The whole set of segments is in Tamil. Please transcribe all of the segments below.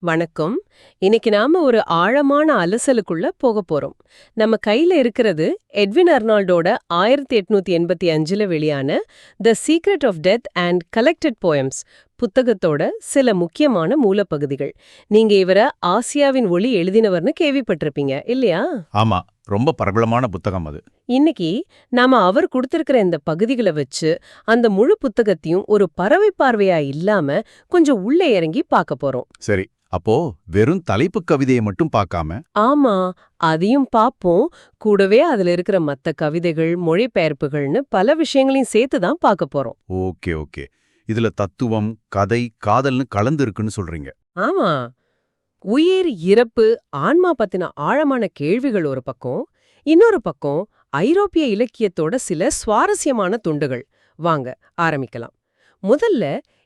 வணக்கம். இன்னைக்கு நாம ஒரு ஆழமான அலசலுக்குள்ள போக போறோம். நம்ம கையில இருக்கிறது எட்வின் அர்னால்டோட ஆயிரத்தி எட்நூத்தி எண்பத்தி அஞ்சுல வெளியான the secret of death and collected poems புத்தகத்தோட சில முக்கியமான மூலப்பகுதிகள். நீங்க இவரை ஆசியாவின் ஒளி எழுதினவர்னு கேள்விப்பட்டிருப்பீங்க இல்லையா? ஆமா ரொம்ப பிரபலமான புத்தகம் அது. இன்னைக்கு நாம அவர் கொடுத்திருக்கிற இந்த பகுதிகளை வச்சு அந்த முழு புத்தகத்தையும் ஒரு பறவை பார்வையா இல்லாம கொஞ்சம் உள்ளே இறங்கி பார்க்க போறோம். சரி அப்போ வெறும் தலைப்பு கவிதையை மட்டும் பார்க்காம? ஆமா அதையும் பாப்போம் கூடவே அதுல இருக்கிற மத்த கவிதைகள் மொழிபெயர்ப்புகள்னு பல விஷயங்களையும் சேர்த்து தான் பார்க்க போறோம். Okay okay. இதுல தத்துவம் கதை காதல்னு கலந்து இருக்குன்னு சொல்றீங்க. ஆமா. உயிர் இறப்பு ஆன்மா பத்தின ஆழமான கேள்விகள் ஒரு பக்கம் இன்னொரு பக்கம் ஐரோப்பிய இலக்கியத்தோட சில சுவாரஸ்யமான துண்டுகள். வாங்க ஆரம்பிக்கலாம். முதல்ல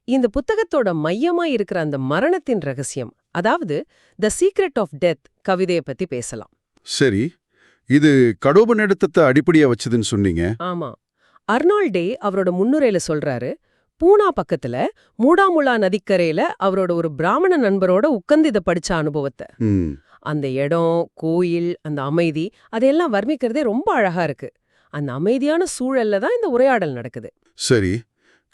இந்த புத்தகத்தோட மையமா இருக்கிற அந்த மரணத்தின் ரகசியம். அதாவது த சீக்ரெட் ஆஃப் டெத் கவிதையை பத்தி பேசலாம். சரி இது கடோபநிடத்தத்தை அடிப்படையா வச்சதுன்னு சொன்னீங்க. ஆமா. அர்னால்டே அவரோட முன்னுரையில சொல்றாரு பூனா பக்கத்துல மூடாமுலா நதிக்கரையில அவரோட ஒரு பிராமண நண்பரோட உட்கார்ந்து இத படிச்ச அனுபவத்தை. அந்த இடம் கோயில் அந்த அமைதி அதையெல்லாம் வர்ணிக்கிறதே ரொம்ப அழகா இருக்கு. அந்த அமைதியான சூழல்ல தான் இந்த உரையாடல் நடக்குது. சரி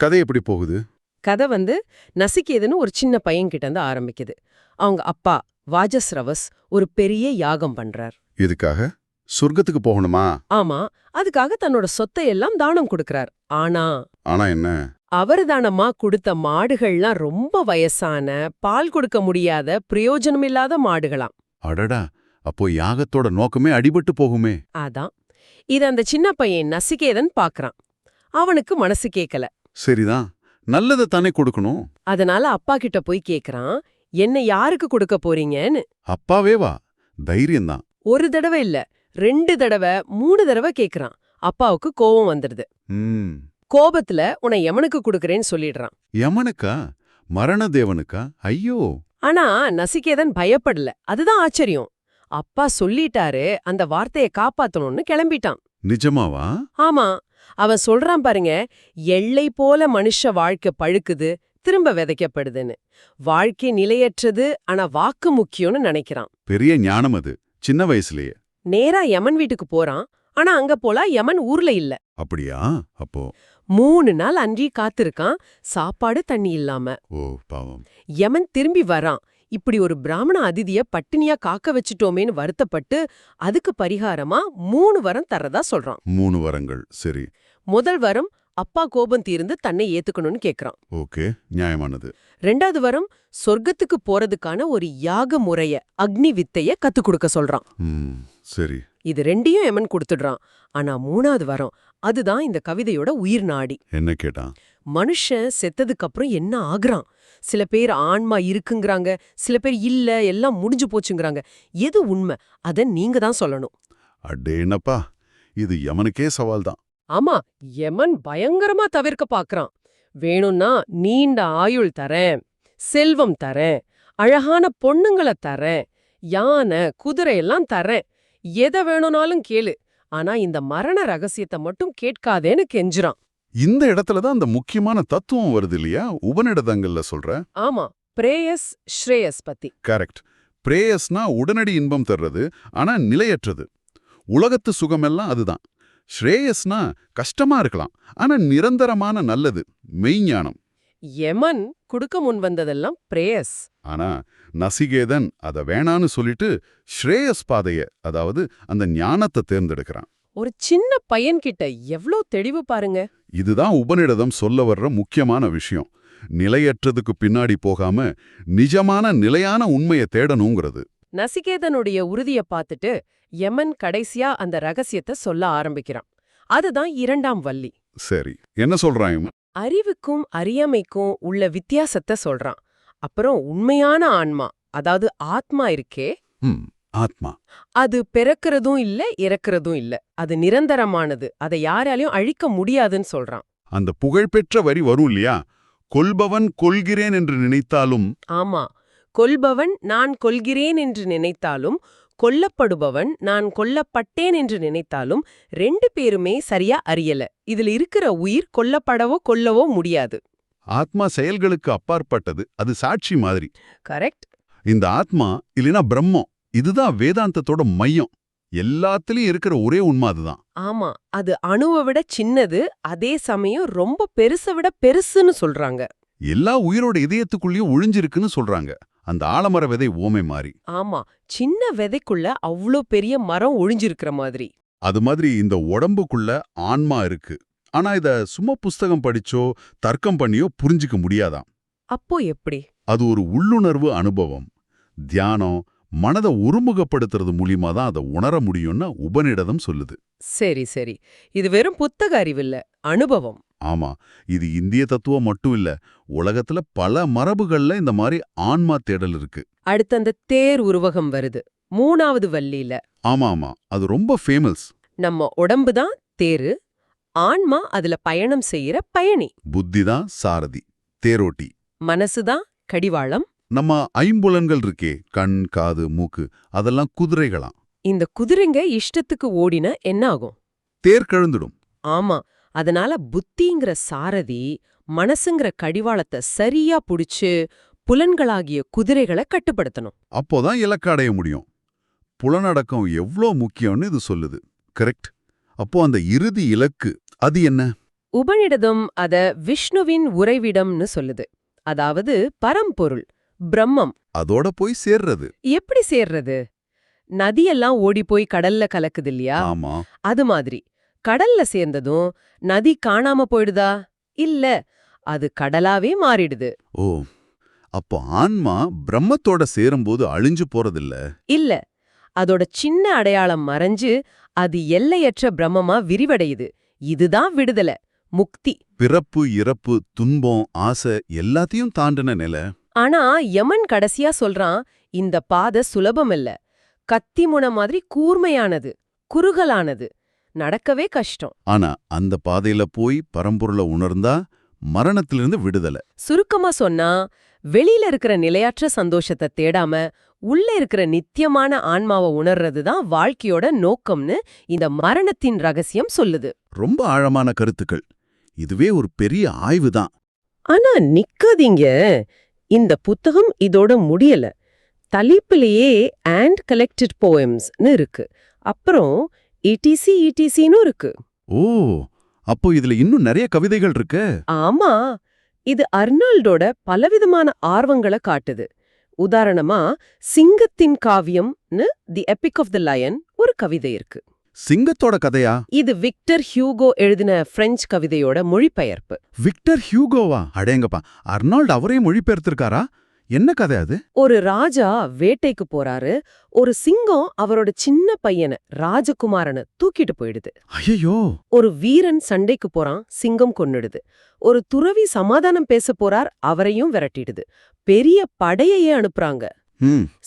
கதை எப்படி போகுது? கதை வந்து நசிகேதுன்னு ஒரு சின்ன பையன் கிட்ட இருந்து ஆரம்பிக்குது. அவங்க அப்பா வாஜஸ் ரவஸ் ஒரு பெரிய யாகம் பண்றார். இதுக்காக சொர்க்கத்துக்கு போகணுமா? ஆமா அதுக்காக தன்னோட சொத்தை எல்லாம் தானம் கொடுக்கறார். ஆனா ஆனா என்ன? அவர் தானமா கொடுத்த மாடுகள்லாம் ரொம்ப வயசான பால் கொடுக்க முடியாத பிரயோஜனமில்லாத மாடுகளாம். அடடா அப்போ யாகத்தோட நோக்கமே அடிபட்டு போகுமே. அதான். இத அந்த சின்ன பையன் நசிகேதன் பாக்குறான். அவனுக்கு மனசு கேக்கல. சரிதான். நல்லதை தானே கொடுக்கணும். அதனால அப்பா கிட்ட போய் கேக்குறான் என்ன யாருக்கு கொடுக்க போறீங்கன்னு? அப்பாவே வா. தைரியம்தான். ஒரு தடவை இல்ல ரெண்டு தடவை மூணு தடவை கேக்குறான். அப்பாவுக்கு கோபம் வந்துடுது கோபத்துல உன்னை எவனுக்கு கொடுக்கறேன்னு சொல்லிடுறான். யமனுக்கா? மரணதேவனுக்கா? ஐயோ. ஆனா நசிகேதன் பயப்படல. அதுதான் ஆச்சரியம். அப்பா சொல்லிட்டாரு அந்த வார்த்தையை காப்பாத்தணும்னு கிளம்பிட்டான். நிஜமாவா? ஆமா. அவன் சொல்றான் பாருங்க எல்லை போல மனுஷ வாழ்க்கை பழுக்குது திரும்ப விதைக்கப்படுதுன்னு. வாழ்க்கை நிலையற்றது ஆனா வாக்கு முக்கியம்னு நினைக்கிறான். பெரிய ஞானம் அது சின்ன வயசுலயே. நேரா யமன் வீட்டுக்கு போறான் ஆனா அங்க போல யமன் ஊர்ல இல்ல. அப்படியா? அப்போ? மூணு நாள் அன்றி காத்திருக்கான் சாப்பாடு தண்ணி இல்லாம. ஓ பாவம். யமன் திரும்பி வரான் இப்படி ஒரு பிராமண அதிதிய பட்டினியா காக்க வச்சுட்டோமேன்னு வருத்தப்பட்டு அதுக்கு பரிகாரமா மூணு வரம் தர்றதா சொல்றான். மூணு வரங்கள் சரி. முதல் வரம் அப்பா கோபம் தீர்ந்து தன்னை ஏத்துக்கணும்னு கேக்குறான். ஓகே நியாயமானது. ரெண்டாவது வரம் சொர்க்கத்துக்கு போறதுக்கான ஒரு யாக முறைய அக்னி வித்தைய கத்துக் கொடுக்க சொல்றான். சரி. இது ரெண்டையும் எமன் கொடுத்துடுறான். ஆனா மூணாவது வரம் அதுதான் இந்த கவிதையோட உயிர் நாடி. என்ன கேட்டான்? மனுஷன் செத்ததுக்கு அப்புறம் என்ன ஆகுறான்? சில பேர் ஆன்மா இருக்குங்கறாங்க சில பேர் இல்ல எல்லாம் முடிஞ்சு போச்சுங்கறாங்க. எது உண்மை? அத நீங்க தான் சொல்லணும். அடேனப்பா இது யமனுக்கே சவால் தான் ஆமா யமன் பயங்கரமா தவிர்க்க பாக்குறான். வேணும்னா நீண்ட ஆயுள் தரேன் செல்வம் தரேன் அழகான பொண்ணுங்கள தரேன் யானை குதிரை எல்லாம் தரேன். எதை வேணும்னாலும் கேளு ஆனா இந்த மரண ரகசியத்தை மட்டும் கேட்காதேன்னு கெஞ்சுறான். இந்த இடத்துல தான் அந்த முக்கியமான தத்துவம் வருது இல்லையா? உபநிடதங்கள்ல சொல்ற? ஆமா பிரேயஸ் ஸ்ரேயஸ் பத்தி. கரெக்ட். பிரேயஸ்னா உடனடி இன்பம் தர்றது ஆனா நிலையற்றது. உலகத்து சுகமெல்லாம் அதுதான். ஸ்ரேயஸ்னா கஷ்டமா இருக்கலாம் ஆனா நிரந்தரமான நல்லது மெய்ஞானம். யமன் குடுக்க முன் வந்ததெல்லாம் பிரேயஸ். ஆனா நசிகேதன் அத வேணான்னு சொல்லிட்டு ஸ்ரேயஸ் பாதைய அதாவது அந்த ஞானத்தை தேர்ந்தெடுக்கிறான். ஒரு சின்ன பையன்கிட்ட எவ்ளோ தெளிவு பாருங்க. இதுதான் உபநிடதம் சொல்ல வர்ற முக்கியமான விஷயம். நிலையற்றதுக்கு பின்னாடி போகாம நிஜமான நிலையான உண்மையை தேடணுங்கிறது. நசிகேதனுடைய உறுதிய பார்த்துட்டு யமன் கடைசியா அந்த ரகசியத்தை சொல்ல ஆரம்பிக்கிறான். அதுதான் இரண்டாம் வள்ளி. சரி என்ன சொல்றான்? அறிவுக்கும் அறியாமைக்கும் உள்ள வித்தியாசத்தை சொல்றான். அப்புறம் உண்மையான ஆன்மா அதாவது ஆத்மா இருக்கே? ஆத்மா. அது பிறக்கிறதும் இல்ல இறக்கிறதும் இல்ல. அது நிரந்தரமானது அதை யாராலையும் அழிக்க முடியாதுன்னு சொல்றான். அந்த புகழ்பெற்ற வரி வரும் இல்லையா? கொல்பவன் கொல்கிறேன் என்று நினைத்தாலும் ஆமா. கொல்பவன் நான் கொல்கிறேன் என்று நினைத்தாலும் கொல்லப்படுபவன் நான் கொல்லப்பட்டேன் என்று நினைத்தாலும் ரெண்டு பேருமே சரியா அறியல. இதுல இருக்கிற உயிர் கொல்லப்படவோ கொல்லவோ முடியாது. ஆத்மா செயல்களுக்கு அப்பாற்பட்டது அது சாட்சி மாதிரி. கரெக்ட். இந்த ஆத்மா இல்லைன்னா பிரம்மம் இதுதான் வேதாந்தத்தோட மையம். எல்லாத்துலயும் இருக்கிற ஒரே உண்மை அதுதான். ஆமா அது அணுவை விட சின்னது அதே சமயம் ரொம்ப பெருசை விட பெருசுன்னு சொல்றாங்க. எல்லா உயிரோட இதயத்துக்குள்ளேயும் ஒழிஞ்சிருக்குன்னு சொல்றாங்க. அந்த ஆலமர விதை ஓமை மாதிரி ஆமா சின்ன விதைக்குள்ள அவ்ளோ பெரிய மரம் ஒழிஞ்சிருக்கிற மாதிரி. அது மாதிரி இந்த உடம்புக்குள்ள ஆன்மா இருக்கு. ஆனா இத சும்மா புஸ்தகம் படிச்சோ தர்க்கம் பண்ணியோ புரிஞ்சுக்க முடியாதாம். அப்போ எப்படி? அது ஒரு உள்ளுணர்வு அனுபவம். தியானம் மனதை ஒருமுகப்படுத்துறது மூலியமா தான் அதை உணர முடியும்னு உபநிடதம் சொல்லுது. சரி சரி. இது வெறும் புத்தக அறிவில்ல அனுபவம். ஆமா இது இந்திய தத்துவம் மட்டும் இல்ல உலகத்துல பல மரபுகள்ல இந்த மாதிரி ஆன்மா தேடல் இருக்கு. அடுத்து அந்த தேர் உருவகம் வருது மூணாவது வள்ளியில. ஆமா ஆமா அது ரொம்ப ஃபேமஸ் நம்ம உடம்பு தான் தேரு ஆன்மா அதுல பயணம் செய்யற பயணி. புத்தி தான் சாரதி தேரோட்டி. மனசுதான் கடிவாளம். நம்ம ஐம்புலன்கள் இருக்கே கண் காது மூக்கு அதெல்லாம் குதிரைகளாம். இந்த குதிரைங்க இஷ்டத்துக்கு ஓடினா என்ன ஆகும் தேர் கழுந்துடும். ஆமா அதனால புத்திங்கிற சாரதி மனசுங்கிற கடிவாளத்தை சரியா புடிச்சு புலன்களாகிய குதிரைகளை கட்டுப்படுத்தணும். அப்போதான் இலக்க அடைய முடியும். புலனடக்கம் எவ்ளோ முக்கியம்னு இது சொல்லுது. கரெக்ட் அப்போ அந்த இறுதி இலக்கு அது என்ன? உபநிடதம் அத விஷ்ணுவின் உறைவிடம்னு சொல்லுது. அதாவது பரம்பொருள் பிரம்மம். அதோட போய் சேர்றது. எப்படி சேர்றது? நதியெல்லாம் ஓடி போய் கடல்ல கலக்குது இல்லையா? ஆமா. அது மாதிரி. கடல்ல சேர்ந்ததும் நதி காணாம போயிடுதா? இல்ல அது கடலாவே மாறிடுது. ஓ அப்போ ஆன்மா பிரம்மத்தோட சேரும்போது அழிஞ்சு போறதில்ல? இல்ல அதோட சின்ன அடையாளம் மறைஞ்சு அது எல்லையற்ற பிரம்மமா விரிவடையுது. இதுதான் விடுதலை முக்தி. பிறப்பு இறப்பு துன்பம் ஆசை எல்லாத்தையும் தாண்டின நிலை. ஆனா யமன் கடைசியா சொல்றான் இந்த பாதை சுலபமில்ல கத்தி முனை மாதிரி கூர்மையானது குறுகலானது. நடக்கவே கஷ்டம். ஆனா அந்த பாதையில போய் பரம்பொருளை உணர்ந்தா மரணத்திலிருந்து விடுதலை. சுருக்கமா சொன்னா வெளியில இருக்கிற நிலையற்ற சந்தோஷத்தை தேடாம உள்ள இருக்கிற நித்தியமான ஆன்மாவை உணர்றது தான் வாழ்க்கையோட நோக்கம்னு இந்த மரணத்தின் ரகசியம் சொல்லுது. ரொம்ப ஆழமான கருத்துக்கள். இதுவே ஒரு பெரிய ஆய்வு தான் ஆனா நிக்காதீங்க. இந்த புத்தகம் இதோட முடியல. தலைப்பிலேயே அண்ட் கலெக்டட் போயம்ஸ்னு இருக்கு. அப்புறம் இடிசி இடிசின்னு இருக்கு. ஓ அப்போ இதுல இன்னும் நிறைய கவிதைகள் இருக்க. ஆமா இது அர்னால்டோட பலவிதமான ஆர்வங்களை காட்டுது. உதாரணமா சிங்கத்தின் காவியம்னு the epic of the lion ஒரு கவிதை இருக்கு. சிங்கத்தோட கதையா? இது விக்டர் ஹியூகோ எழுதின பிரெஞ்சு கவிதையோட மொழிபெயர்ப்பு. விக்டர் ஹியூகோவா? அடேங்கப்பா அர்னால்ட் அவரையும் மொழிபெயர்த்திருக்காரா? என்ன கதை அது? ஒரு ராஜா வேட்டைக்கு போறாரு. ஒரு சிங்கம் அவரோட சின்ன பையனை ராஜகுமாரனை தூக்கிட்டு போயிடுது. ஐயோ ஒரு வீரன் சண்டைக்கு போறான் சிங்கம் கொன்னுடுது. ஒரு துறவி சமாதானம் பேச போறார் அவரையும் விரட்டிடுது. பெரிய படையையே அனுப்புறாங்க.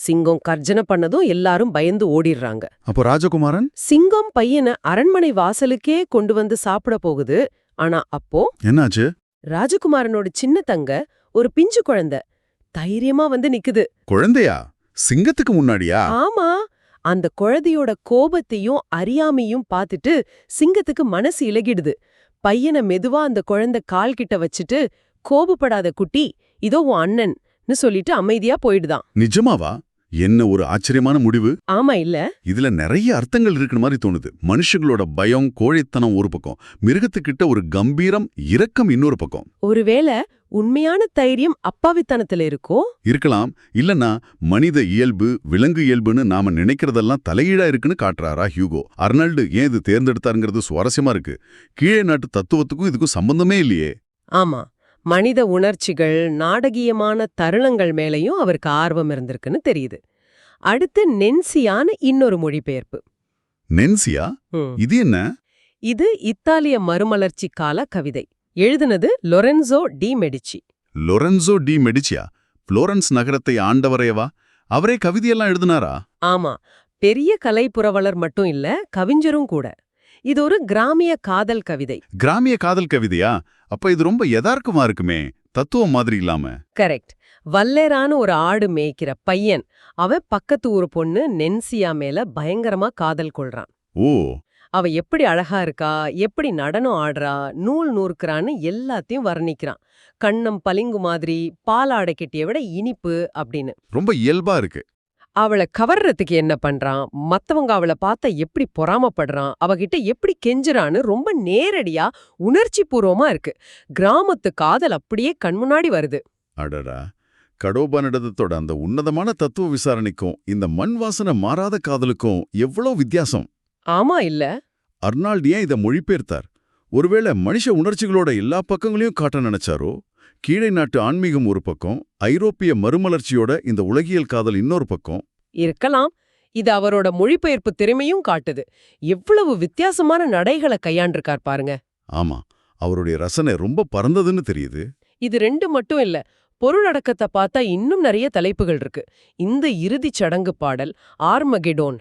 சிங்கம் கர்ஜனை பண்ணதும் எல்லாரும் பயந்து ஓடிடுறாங்க. அப்போ ராஜகுமாரன்? சிங்கம் பையனை அரண்மனை வாசலுக்கே கொண்டு வந்து சாப்பிட போகுது. ஆனா அப்போ என்னாச்சு? ராஜகுமாரனோட சின்ன தங்க ஒரு பிஞ்சு குழந்தை தைரியமா வந்து நிக்குது. குழந்தையா? சிங்கத்துக்கு முன்னாடியா? ஆமா. அந்த குழந்தையோட கோபத்தையும் அறியாமையும் பார்த்துட்டு சிங்கத்துக்கு மனசு இலகிடுது. பையனை மெதுவா அந்த குழந்தை கால் கிட்ட வச்சுட்டு கோபப்படாத குட்டி இதோ உன் அண்ணன்னு சொல்லிட்டு அமைதியா போயிடுதான். நிஜமாவா? என்ன ஒரு ஆச்சரியமான முடிவு? ஆமா இல்ல. இதுல நிறைய அர்த்தங்கள் இருக்கிற மாதிரி தோணுது. மனுஷங்களோட பயம் கோழைத்தனம் ஒரு பக்கம். மிருகத்துக்கிட்ட ஒரு கம்பீரம் இரக்கம் இன்னொரு பக்கம். ஒருவேளை உண்மையான தைரியம் அப்பாவித்தனத்துல இருக்கோ? இருக்கலாம். இல்லனா மனித இயல்பு விலங்கு இயல்புன்னு நாம நினைக்கிறதெல்லாம் தலையீடா இருக்குன்னு காட்டுறாரா ஹியூகோ? அர்னால்டு ஏன் இது தேர்ந்தெடுத்தாருங்கிறது சுவாரஸ்யமா இருக்கு. கீழே நாட்டு தத்துவத்துக்கும் இதுக்கும் சம்பந்தமே இல்லையே. ஆமா. மனித உணர்ச்சிகள் நாடகீயமான தருணங்கள் மேலயும் அவருக்கு ஆர்வம் இருந்திருக்குன்னு தெரியுது. அடுத்து நென்சியான இன்னொரு மொழிபெயர்ப்பு. நென்சியா. இது என்ன? இது இத்தாலிய மறுமலர்ச்சி கால கவிதை. எழுதுனது Lorenzo de Medici. Lorenzo de மெடிச்சியா? Florence நகரத்தை ஆண்டவரையவா அவரே கவிதையெல்லாம் எழுதினாரா? ஆமா. பெரிய கலைப்புரவலர் மட்டும் இல்ல கவிஞரும் கூட. இது ஒரு கிராமிய காதல் கவிதை. கிராமிய காதல் கவிதையா? அப்ப இது ரொம்ப யதார்த்தமா இருக்குமே. தத்துவம் மாதிரி இல்லாம. கரெக்ட். வல்லேரான ஒரு ஆடு மேய்க்கிற பையன். அவன் பக்கத்து ஊர் பொண்ணு நென்சியா மேல பயங்கரமா காதல் கொள்றான். ஓ. அவ எப்படி அழகா இருக்கா? எப்படி நடனம் ஆடுறா? நூல் நூற்கிறான்னு எல்லாத்தையும் வர்ணிக்கிறான். கண்ணம் பளிங்கு மாதிரி பாலாடை கெட்டிய விட இனிப்பு அப்படின்னு. ரொம்ப இயல்பா இருக்கு. அவளை கவர்றதுக்கு என்ன பண்றான்? மத்தவங்க அவளை பார்த்தா எப்படி பொறாமப்படுறான்? அவகிட்ட எப்படி கெஞ்சுறான்னு ரொம்ப நேரடியா உணர்ச்சி பூர்வமா இருக்கு. கிராமத்து காதல் அப்படியே கண்முன்னாடி வருது. அடடா! கடோபனிடத்தோட அந்த உன்னதமான தத்துவ விசாரணைக்கும் இந்த மண் வாசனை மாறாத காதலுக்கும் எவ்வளோ வித்தியாசம்? ஆமா இல்ல. அர்னால்ட் ஏன் இதை மொழிபெயர்த்தார்? ஒருவேளை மனுஷ உணர்ச்சிகளோட எல்லா பக்கங்களையும் காட்ட நினைச்சாரோ? கீழை நாட்டு ஆன்மீகம் ஒரு பக்கம் ஐரோப்பிய மறுமலர்ச்சியோட இந்த உலகியல் காதல் இன்னொரு பக்கம். இருக்கலாம். இது அவரோட மொழிபெயர்ப்பு திறமையும் காட்டுது. எவ்வளவு வித்தியாசமான நடைகளை கையாண்டிருக்கார் பாருங்க. ஆமா அவருடைய ரசனை ரொம்ப பறந்ததுன்னு தெரியுது. இது ரெண்டு மட்டும் இல்ல பொருளடக்கத்தை பார்த்தா இன்னும் நிறைய தலைப்புகள் இருக்கு. இந்த இறுதிச் சடங்கு பாடல் ஆர்மகெடோன்.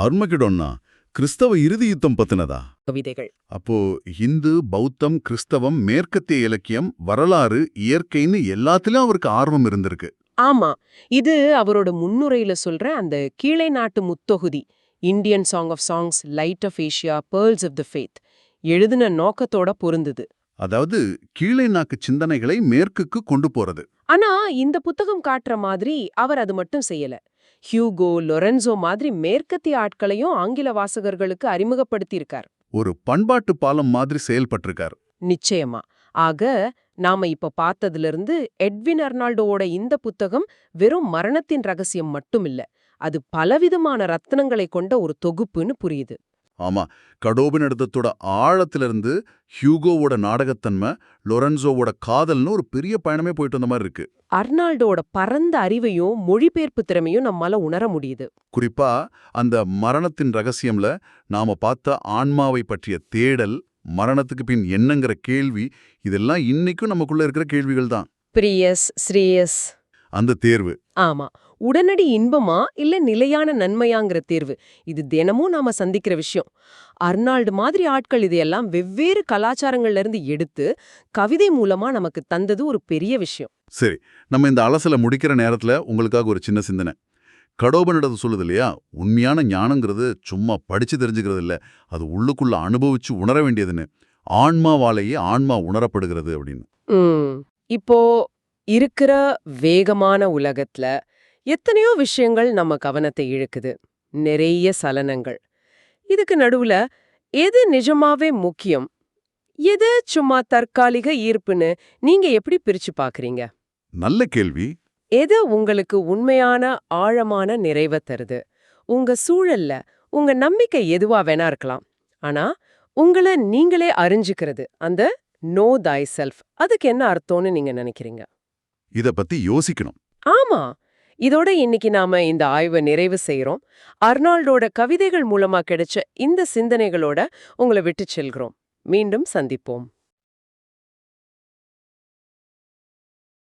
அர்மகிடோன்னா கிறிஸ்தவ இறுதி யுத்தம் பத்தினதா? கவிதைகள். அப்போ இந்து பௌத்தம் கிறிஸ்தவம் மேற்கத்திய இலக்கியம் வரலாறு இயற்கைன்னு எல்லாத்துலயும் அவருக்கு ஆர்வம் இருந்திருக்கு. ஆமா. இது அவரோட முன்னுரையில சொல்ற அந்த கீழை நாட்டு முத்தொகுதி Indian song of songs light of Asia pearls of the faith எழுதின நோக்கத்தோட பொருந்துது. அதாவது கீழே நாக்கு சிந்தனைகளை மேற்குக்கு கொண்டு போறது. ஆனா இந்த புத்தகம் காட்டுற மாதிரி அவர் அது மட்டும் செய்யல. ஹியூகோ லொரென்சோ மாதிரி மேற்கத்திய ஆட்களையும் ஆங்கில வாசகர்களுக்கு அறிமுகப்படுத்தியிருக்கார். ஒரு பண்பாட்டு பாலம் மாதிரி செயல்பட்டிருக்கார். நிச்சயமா. ஆக நாம இப்ப பார்த்ததிலிருந்து எட்வின் அர்னால்டோவோட இந்த புத்தகம் வெறும் மரணத்தின் ரகசியம் மட்டும் இல்ல அது பலவிதமான ரத்னங்களை கொண்ட ஒரு தொகுப்புன்னு புரியுது. ஆமா கடோபினிடத்தோட ஆழத்திலிருந்து ஹியூகோவோட நாடகத்தன்மை லொரன்சோவோட காதல்னு ஒரு பெரிய பயணமே போயிட்டு வந்த மாதிரி இருக்கு. அர்னால்டோட பரந்த அறிவையும் மொழிபெயர்ப்பு திறமையும் நம்மால உணர முடியுது. குறிப்பா அந்த மரணத்தின் ரகசியம்ல நாம பார்த்த ஆன்மாவை பற்றிய தேடல் மரணத்துக்கு பின் என்னங்கிற கேள்வி இதெல்லாம் இன்னைக்கும் நமக்குள்ள இருக்கிற கேள்விகள் தான். பிரியஸ் ஸ்ரேயஸ். அந்த தேர்வு. ஆமா. உடனடி இன்பமா இல்ல நிலையான நன்மையாங்கிற தேர்வு? இது தினமும் நாம சந்திக்கிற விஷயம். அர்னால்டு மாதிரி ஆட்கள் இதையெல்லாம் வெவ்வேறு கலாச்சாரங்கள்ல இருந்து எடுத்து கவிதை மூலமா நமக்கு தந்தது ஒரு பெரிய விஷயம். சரி நம்ம இந்த அலசலை முடிக்கிற நேரத்துல உங்களுக்காக ஒரு சின்ன சிந்தனை. கடோபனிடத்து சொல்லுது இல்லையா? உண்மையான ஞானங்கிறது சும்மா படிச்சு தெரிஞ்சுக்கிறது இல்ல. அது உள்ளுக்குள்ள அனுபவிச்சு உணர வேண்டியதுன்னு. ஆன்மாவாலேயே ஆன்மா உணரப்படுகிறது அப்படின்னு. இப்போ இருக்கிற வேகமான உலகத்துல எத்தனையோ விஷயங்கள் நம்ம கவனத்தை இழுக்குது. நிறைய சலனங்கள். இதுக்கு நடுவுல எது நிஜமாவே முக்கியம்? எது சும்மா தற்காலிக ஈர்ப்புன்னு நீங்க எப்படி பிரிச்சு பாக்குறீங்க? நல்ல கேள்வி. எது உங்களுக்கு உண்மையான ஆழமான நிறைவை தருது? உங்க சூழல்ல உங்க நம்பிக்கை எதுவா வேணா இருக்கலாம். ஆனா உங்களை நீங்களே அறிஞ்சுக்கிறது அந்த நோ தை செல்ஃப் அதுக்கு என்ன அர்த்தம்னு நீங்க நினைக்கிறீங்க? இத பத்தி யோசிக்கணும். ஆமா. இதோட இன்னைக்கு நாம இந்த ஆய்வை நிறைவு செய்கிறோம் அர்னால்டோட கவிதைகள் மூலமா கிடைச்ச இந்த சிந்தனைகளோட உங்களை விட்டு செல்கிறோம். மீண்டும் சந்திப்போம்.